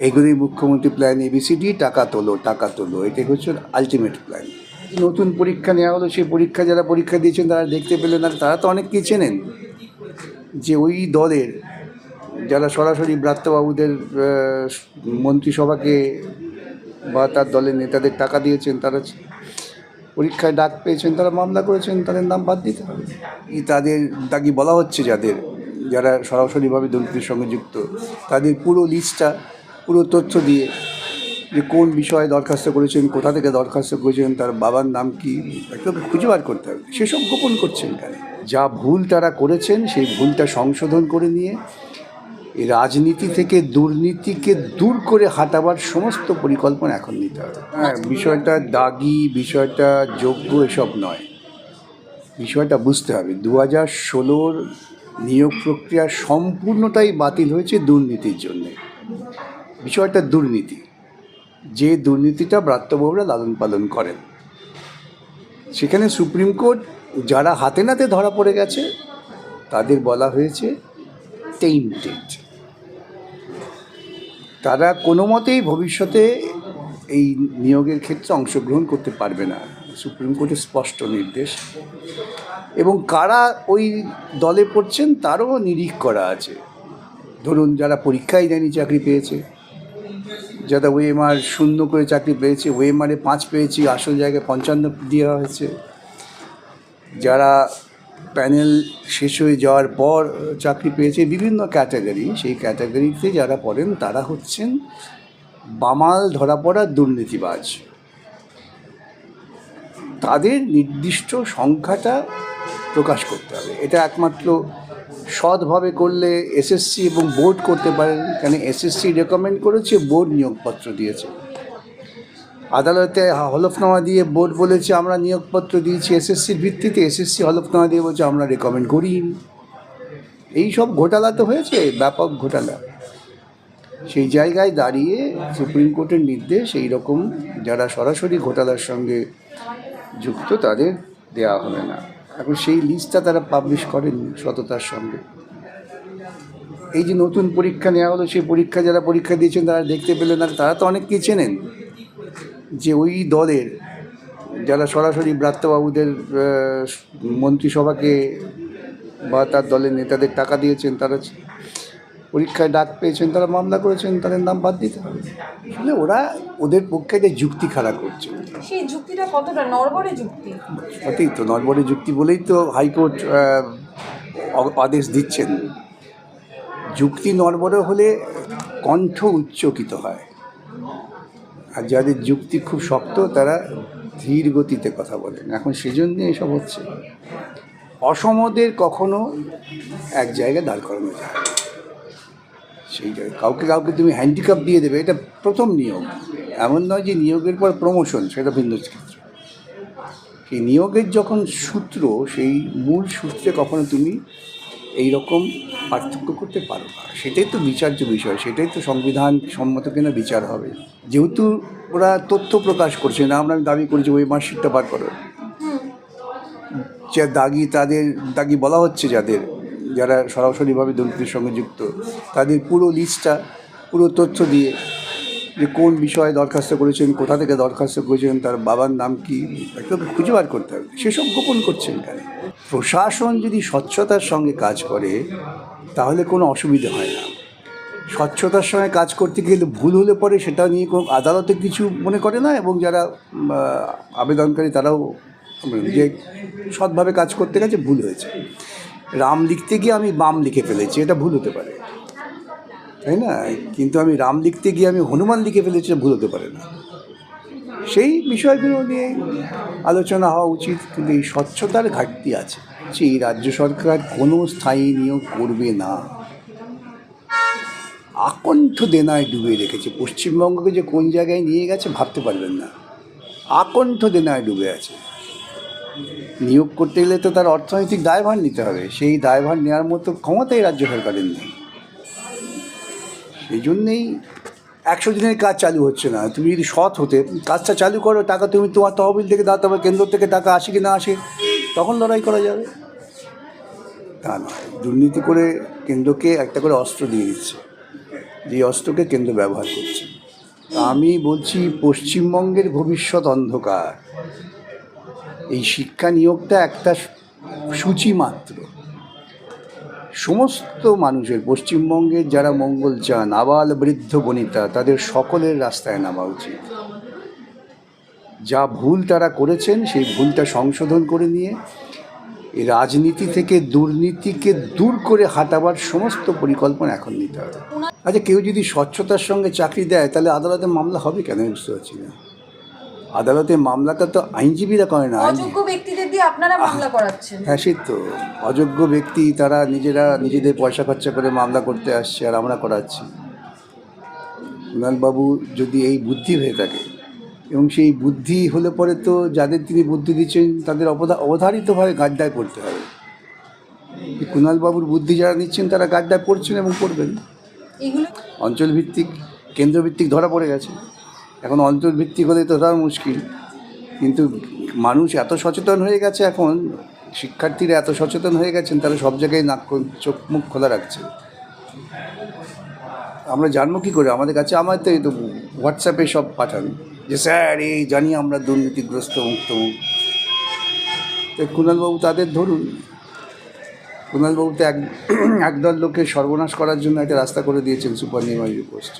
এগুলোই মুখ্যমন্ত্রী plan ABCD টাকা তোলো টাকা তোলো। এটাই হচ্ছে আলটিমেট প্ল্যান নতুন পরীক্ষা নেওয়া হলো, সেই পরীক্ষা যারা পরীক্ষা দিয়েছেন, তারা দেখতে পেলেন, আর তারা তো অনেককেই চেনেন যে ওই দলের যারা সরাসরি ব্রাত্যবাবুদের মন্ত্রিসভাকে বা তার দলের নেতাদের টাকা দিয়েছেন, তারা পরীক্ষায় ডাক পেয়েছেন, তারা মামলা করেছেন, তাদের নাম বাদ দিতে হবে। তাদের, তাকে বলা হচ্ছে যাদের, যারা সরাসরিভাবে দুর্নীতির সঙ্গে যুক্ত, তাদের পুরো লিস্টটা পুরো তথ্য দিয়ে যে কোন বিষয়ে দরখাস্ত করেছেন, কোথা থেকে দরখাস্ত করেছেন, তার বাবার নাম কি একটু খুঁজে বার করতে হবে। সেসব গোপন করছেন কেন? যা ভুল তারা করেছেন, সেই ভুলটা সংশোধন করে নিয়ে রাজনীতি থেকে দুর্নীতিকে দূর করে হাঁটাবার সমস্ত পরিকল্পনা এখন নিতে হবে। হ্যাঁ বিষয়টা দাগি, বিষয়টা যোগ্য এসব নয়। বিষয়টা বুঝতে হবে। দু হাজার ষোলোর নিয়োগ প্রক্রিয়া সম্পূর্ণটাই বাতিল হয়েছে দুর্নীতির জন্যে। বিষয়টা দুর্নীতি। যে দুর্নীতিটা ব্রাত্যবাবুরা লালন পালন করেন। সেখানে সুপ্রিম কোর্ট যারা হাতে নাতে ধরা পড়ে গেছে, তাদের বলা হয়েছে টেইন্টেড তারা কোনো মতেই ভবিষ্যতে এই নিয়োগের ক্ষেত্রে অংশগ্রহণ করতে পারবে না। সুপ্রিম কোর্টের স্পষ্ট নির্দেশ। এবং কারা ওই দলে পড়ছেন, তারও নিরিখ করা আছে। ধরুন, যারা পরীক্ষাই দেয়নি চাকরি পেয়েছে। যারা ওয়েমার শূন্য করে চাকরি পেয়েছে ওয়েমারে পাঁচ পেয়েছি, আসল জায়গায় পঞ্চান্ন দেওয়া হয়েছে। যারা প্যানেল শেষ হয়ে যাওয়ার পর চাকরি পেয়েছে, বিভিন্ন ক্যাটাগরি, সেই ক্যাটাগরিতে যারা পড়েন তারা হচ্ছেন বামাল ধরা পড়া দুর্নীতিবাজ। তাদের নির্দিষ্ট সংখ্যাটা প্রকাশ করতে হবে। এটা একমাত্র সৎভাবে করলে এসএসসি এবং বোর্ড করতে পারেন। কেন এসএসসি রেকমেন্ড করেছে বোর্ড নিয়োগপত্র দিয়েছে। আদালতে হলফনামা দিয়ে বোর্ড বলেছে, আমরা নিয়োগপত্র দিয়েছি এসএসসির ভিত্তিতে। এসএসসি হলফনামা দিয়ে বলছে, আমরা রেকমেন্ড করিনি। এই সব ঘোটালা তো হয়েছে, ব্যাপক ঘোটালা। সেই জায়গায় দাঁড়িয়ে সুপ্রিম কোর্টের নির্দেশ এই রকম যারা সরাসরি ঘোটালার সঙ্গে যুক্ত, তাদের দেওয়া হবে না। এখন সেই লিস্টটা তারা পাবলিশ করেন সততার সঙ্গে। এই যে নতুন পরীক্ষা নেওয়া হলো, সেই পরীক্ষা যারা পরীক্ষা দিয়েছেন, তারা দেখতে পেলেন আর তারা তো অনেককে চেনেন যে ওই দলের যারা সরাসরি ব্রাত্যবাবুদের মন্ত্রিসভাকে বা তার দলের নেতাদের টাকা দিয়েছেন, তারা পরীক্ষায় ডাক পেয়েছেন তারা মামলা করেছেন তাদের নাম বাদ দিতে হবে। আসলে ওরা ওদের পক্ষে যে যুক্তি খাড়া করছে। সেই যুক্তিটা কতটা? নরবরে যুক্তি? সত্যিই তো নরবরে যুক্তি বলেই তো হাইকোর্ট আদেশ দিচ্ছেন। যুক্তি নরবরে হলে কণ্ঠ উচ্চকিত হয়। আর যাদের যুক্তি খুব শক্ত তারা ধীর গতিতে কথা বলেন। এখন সেজন্য এসব হচ্ছে। অসমদের কখনো এক জায়গায় দাঁড় করানো যায় সেই কাউকে কাউকে তুমি হ্যান্ডিক্যাপ দিয়ে দেবে এটা প্রথম নিয়োগ। এমন নয় যে নিয়োগের পর প্রমোশন সেটা ভিন্ন ক্ষেত্র। সেই নিয়োগের যখন সূত্র সেই মূল সূত্রে কখনো তুমি এই রকম পার্থক্য করতে পারো না। সেটাই তো বিচার্য বিষয় সেটাই তো সংবিধান সম্মত কিনা বিচার হবে। যেহেতু ওরা তথ্য প্রকাশ করছে না আমরা দাবি করেছি ওই মার্কশিটটা বার করো। যে দাগি তাদের দাগি বলা হচ্ছে যাদের যারা সরাসরিভাবে দুর্নীতির সঙ্গে যুক্ত, তাদের পুরো লিস্টটা পুরো তথ্য দিয়ে যে কোন বিষয়ে দরখাস্ত করেছেন, কোথা থেকে দরখাস্ত করেছেন, তার বাবার নাম কি, একটু খুঁজে বার করতে হবে। সেসব গোপন করছেন কেন প্রশাসন যদি স্বচ্ছতার সঙ্গে কাজ করে, তাহলে কোনো অসুবিধা হয় না। স্বচ্ছতার সঙ্গে কাজ করতে গেলে ভুল হলে পরে সেটা নিয়ে কোনো আদালতে কিছু মনে করে না এবং যারা আবেদনকারী তারাও যে সৎভাবে কাজ করতে গেছে, ভুল হয়েছে। রাম লিখতে গিয়ে আমি বাম লিখে ফেলেছি, এটা ভুল হতে পারে। তাই না? কিন্তু আমি রাম লিখতে গিয়ে আমি হনুমান লিখে ফেলেছি ভুল হতে পারে না। সেই বিষয়গুলো নিয়ে আলোচনা হওয়া উচিত, কিন্তু এই স্বচ্ছতার ঘাটতি আছে। এই রাজ্য সরকার কোনো স্থায়ী নিয়োগ করবে না। আকণ্ঠ দেনায় ডুবে রেখেছে। পশ্চিমবঙ্গকে যে কোন জায়গায় নিয়ে গেছে ভাবতে পারবেন না। আকণ্ঠ দেনায় ডুবে আছে। নিয়োগ করতে গেলে তো তার অর্থনৈতিক দায়ভার নিতে হবে। সেই দায়ভার নেওয়ার মতো ক্ষমতাই রাজ্য সরকারের নেই। সেই জন্যেই একশো দিনের কাজ চালু হচ্ছে না। তুমি যদি সৎ হতে, কাজটা চালু করো, টাকা তুমি তোমার তহবিল থেকে দাও তবে কেন্দ্র থেকে টাকা আসে কি না আসে, তখন লড়াই করা যাবে। তা নয়। দুর্নীতি করে কেন্দ্রকে একটা করে অস্ত্র দিয়ে দিচ্ছে। যে অস্ত্রকে কেন্দ্র ব্যবহার করছে। আমি বলছি, পশ্চিমবঙ্গের ভবিষ্যৎ অন্ধকার। এই শিক্ষা নিয়োগটা একটা সূচি মাত্র। সমস্ত মানুষের পশ্চিমবঙ্গের যারা মঙ্গল চান, আবাল বৃদ্ধ বনিতা, তাদের সকলের রাস্তায় নামা উচিত। যা ভুল তারা করেছেন, সেই ভুলটা সংশোধন করে নিয়ে রাজনীতি থেকে দুর্নীতিকে দূর করে হাঁটাবার সমস্ত পরিকল্পনা এখন নিতে হবে। আচ্ছা কেউ যদি স্বচ্ছতার সঙ্গে চাকরি দেয়, তাহলে আদালতে মামলা হবে কেন? বুঝতে পারছি না। আদালতে মামলাটা তো আইনজীবীরা করে না আইনজীবী অযোগ্য ব্যক্তিদের দিয়ে আপনারা মামলা করাচ্ছেন। হ্যাঁ সেই তো। অযোগ্য ব্যক্তি তারা নিজেরা নিজেদের পয়সা খরচা করে মামলা করতে আসছে আর আমরা করাচ্ছি। কুণালবাবু যদি এই বুদ্ধি হয়ে থাকে এবং সেই বুদ্ধি হলে পরে তো যাদের তিনি বুদ্ধি দিচ্ছেন তাদের অবধা অবধারিতভাবে গাড্ডায় পড়তে হবে। কুণালবাবুর বুদ্ধি যারা নিচ্ছেন তারা গাড্ডায় পড়ছেন এবং করবেন। অঞ্চলভিত্তিক কেন্দ্রভিত্তিক ধরা পড়ে গেছে। এখন অঞ্চলভিত্তিক হলে তো ধরা মুশকিল। কিন্তু মানুষ এত সচেতন হয়ে গেছে এখন, শিক্ষার্থীরা এত সচেতন হয়ে গেছেন তারা সব জায়গায় নাক চোখ মুখ খোলা রাখছে। আমরা জানব কী করে? আমাদের কাছে আমার তো এই তো হোয়াটসঅ্যাপে সব পাঠান। যে, স্যার, এই জানি আমরা দুর্নীতিগ্রস্ত মুক্ত তো কুণালবাবু তাদের ধরুন। কুণালবাবু তো এক, একদল লোকের সর্বনাশ করার জন্য একটা রাস্তা করে দিয়েছেন সুপার নিউমারি পোস্ট।